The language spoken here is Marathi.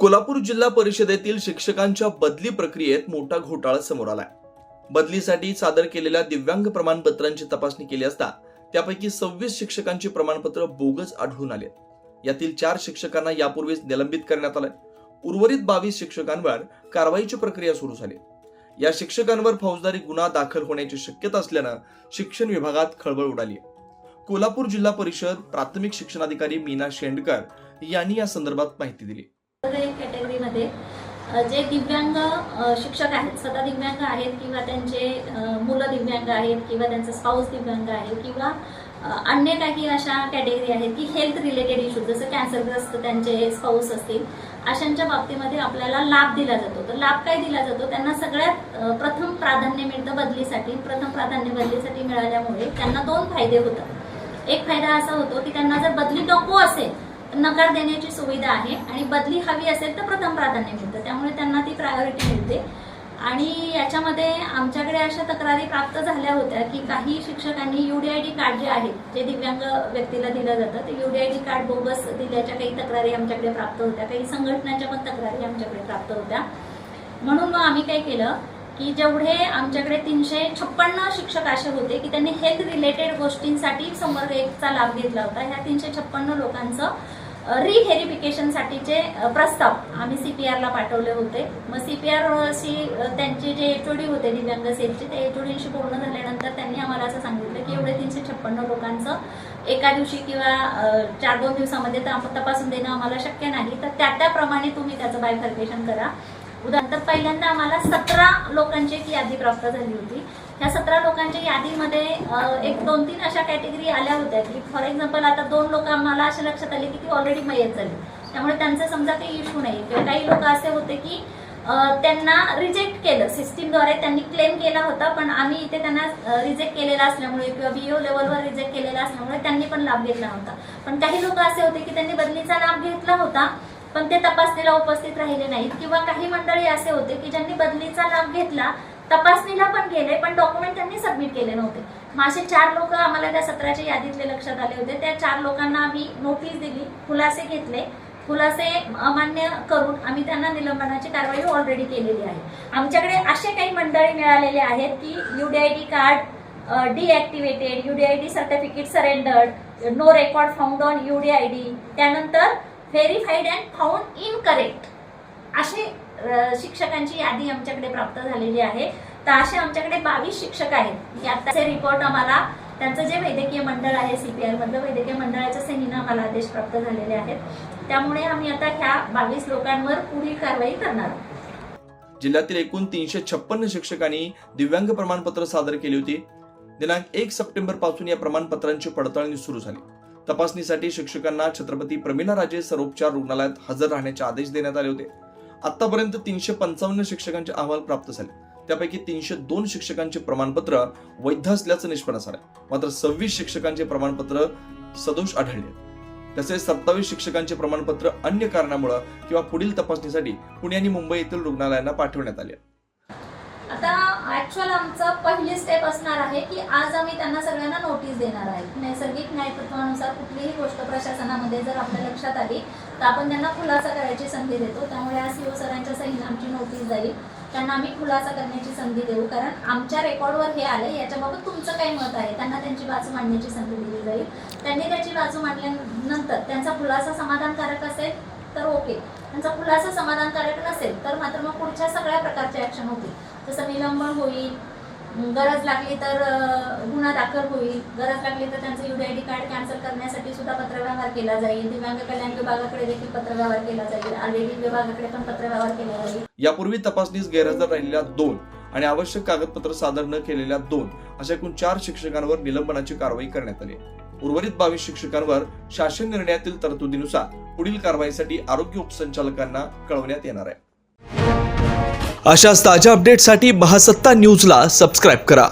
कोल्हापूर जिल्हा परिषदेतील शिक्षकांच्या बदली प्रक्रियेत मोठा घोटाळा समोर आलाय. बदलीसाठी सादर केलेल्या दिव्यांग प्रमाणपत्रांची तपासणी केली असता त्यापैकी सव्वीस शिक्षकांची प्रमाणपत्र बोगस आढळून आले यातील चार शिक्षकांना यापूर्वीच निलंबित करण्यात आलंय. उर्वरित बावीस शिक्षकांवर कारवाईची प्रक्रिया सुरू झाली. या शिक्षकांवर फौजदारी गुन्हा दाखल होण्याची शक्यता असल्यानं शिक्षण विभागात खळबळ उडाली कोल्हापूर जिल्हा परिषद प्राथमिक शिक्षणाधिकारी मीना शेंडकर यांनी या संदर्भात माहिती दिली. कॅटेगरीमध्ये जे दिव्यांग शिक्षक आहेत स्वतः दिव्यांग आहेत किंवा त्यांचे मुलं दिव्यांग आहेत किंवा त्यांचा स्पाऊस दिव्यांग आहे किंवा अन्य काही अशा कॅटेगरी आहेत की हेल्थ रिलेटेड इश्यू जसं कॅन्सरग्रस्त त्यांचे स्पाऊस असतील अशांच्या बाबतीमध्ये आपल्याला लाभ दिला जातो. तर लाभ काय दिला जातो? त्यांना सगळ्यात प्रथम प्राधान्य मिळतं बदलीसाठी. प्रथम प्राधान्य बदलीसाठी मिळाल्यामुळे त्यांना दोन फायदे होतात. एक फायदा असा होतो की त्यांना जर बदली नको असेल नकार देण्याची सुविधा आहे आणि बदली हवी असेल तर प्रथम प्राधान्य मिळतं. त्यामुळे त्यांना ती प्रायोरिटी मिळते. आणि याच्यामध्ये आमच्याकडे अशा तक्रारी प्राप्त झाल्या होत्या की काही शिक्षकांनी U D I D card जे आहे जे दिव्यांग व्यक्तीला दिलं जातं ते डी कार्ड बोगस दिल्याच्या काही तक्रारी आमच्याकडे प्राप्त होत्या. काही संघटनांच्या पण तक्रारी आमच्याकडे प्राप्त होत्या. म्हणून मग आम्ही काय केलं की जेवढे आमच्याकडे तीनशे छप्पन्न शिक्षक असे होते की त्यांनी हेल्थ रिलेटेड गोष्टींसाठी संवर्ग एकचा लाभ घेतला होता. ह्या तीनशे छप्पन्न लोकांचं रिव्हेरिफिकेशनसाठीचे प्रस्ताव आम्ही सीपीआरला पाठवले होते. मग सीपीआर शी अ, त्यांचे जे एचओडी होते दिव्यांग सेलचे त्या एचओडींशी बोलणं झाल्यानंतर त्यांनी आम्हाला असं सांगितलं की एवढे तीनशे छप्पन्न लोकांचं एका दिवशी किंवा चार दोन दिवसामध्ये तर तपासून देणं आम्हाला शक्य नाही. तर त्या त्याप्रमाणे तुम्ही त्याचं बायफर्केशन करा. उदाहरण तर पहिल्यांदा आम्हाला सतरा लोकांची एक यादी प्राप्त झाली होती. ह्या सतरा लोकांच्या यादीमध्ये एक दोन तीन अशा कॅटेगरी आल्या होत्या की फॉर एक्झाम्पल आता दोन लोक आम्हाला असे लक्षात आले की ती ऑलरेडी मयत झाली. त्यामुळे त्यांचा समजा काही इश्यू नाही. किंवा काही लोक असे होते की त्यांना रिजेक्ट केलं. सिस्टीमद्वारे त्यांनी क्लेम केला होता पण आम्ही इथे त्यांना रिजेक्ट केलेला असल्यामुळे किंवा बीओ लेवलवर रिजेक्ट केलेला असल्यामुळे त्यांनी पण लाभ घेतला होता पण काही लोक असे होते की त्यांनी बदलीचा लाभ घेतला होता पण ते तपासणीला उपस्थित राहिले नाहीत. किंवा काही मंडळी असे होते की ज्यांनी बदलीचा लाभ घेतला तपासणीला पण गेले पण डॉक्युमेंट त्यांनी सबमिट केले नव्हते. मग असे चार लोक आम्हाला त्या सत्राच्या यादीतले लक्षात आले होते. त्या चार लोकांना आम्ही नोटीस दिली खुलासे घेतले. खुलासे अमान्य करून आम्ही त्यांना निलंबनाची कारवाई ऑलरेडी केलेली आहे. आमच्याकडे असे काही मंडळी मिळालेले आहेत की UDID card deactivated UDID certificate surrendered no record found on UDID त्यानंतर व्हेरीफाईड अँड फाउंड इनकरेक्ट असे शिक्षकांची यादी आमच्याकडे प्राप्त झालेली आहे. तर असे आमच्याकडे बावीस शिक्षक आहेत. आताचे रिपोर्ट आम्हाला त्यांचं जे वैद्यकीय मंडळ आहे सीपीआर मधलं वैद्यकीय मंडळाच्या सहीनं आम्हाला आदेश प्राप्त झालेले आहेत. त्यामुळे आम्ही आता ह्या बावीस लोकांवर पुढील कारवाई करणार जिल्ह्यातील एकूण तीनशे छप्पन्न शिक्षकांनी दिव्यांग प्रमाणपत्र सादर केली होती. दिनांक एक सप्टेंबरपासून या प्रमाणपत्रांची पडताळणी सुरू झाली. तपासणीसाठी शिक्षकांना छत्रपती प्रमिलाराजे राजे रुग्णालयात हजर राहण्याचे आदेश देण्यात आले होते. आतापर्यंत तीनशे पंचावन्न शिक्षकांचे अहवाल प्राप्त झाले. त्यापैकी तीनशे दोन शिक्षकांचे प्रमाणपत्र वैध असल्याचं निष्पन्न झालं मात्र सव्वीस शिक्षकांचे प्रमाणपत्र सदोष आढळले. तसेच सत्तावीस शिक्षकांचे प्रमाणपत्र अन्य कारणामुळे किंवा पुढील तपासणीसाठी पुणे आणि मुंबई येथील रुग्णालयांना पाठवण्यात आले. आता ॲक्च्युअल आमचं पहिली स्टेप असणार आहे की आज आम्ही त्यांना सगळ्यांना नोटीस देणार आहे. नैसर्गिक न्यायतत्वानुसार कुठलीही गोष्ट प्रशासनामध्ये जर आपल्या लक्षात आली तर आपण त्यांना खुलासा करायची संधी देतो. त्यामुळे आज सीओ सरांच्या सहीनं आमची नोटीस जाईल. त्यांना आम्ही खुलासा करण्याची संधी देऊ. कारण आमच्या रेकॉर्डवर हे आलं याच्याबाबत तुमचं काय मत आहे? त्यांना त्यांची बाजू मांडण्याची संधी दिली जाईल. त्यांनी त्याची बाजू मांडल्यानंतर त्यांचा खुलासा समाधानकारक असेल? तर ओके. त्यांचा खुलासा समाधानकारक नसेल तर मात्र मग पुढच्या सगळ्या प्रकारचे ऍक्शन होतील. जसं निलंबन होईल गरज लागली तर गुन्हा दाखल होईल. गरज लागली तर त्यांचं युडीआयडी कार्ड कॅन्सल करण्यासाठी सुद्धा पत्रव्यवहार केला जाईल. दिव्यांग कल्याण विभागाकडे देखील पत्रव्यवहार केला जाईल. आरडीडी विभागाकडे पण पत्रव्यवहार केला जाईल. यापूर्वी तपासणीस गैरहजर राहिलेल्या दोन आणि आवश्यक कागदपत्र सादर न केलेल्या दोन अशा एकूण चार शिक्षकांवर निलंबनाची कारवाई करण्यात आली. उर्वरित बावीस शिक्षकांवर शासन निर्णयातील तरतुदीनुसार पुढील कारवाईसाठी आरोग्य उपसंचालकांना कळवण्यात येणार आहे. अशाच ताज्या अपडेटसाठी महासत्ता न्यूजला सबस्क्राईब करा.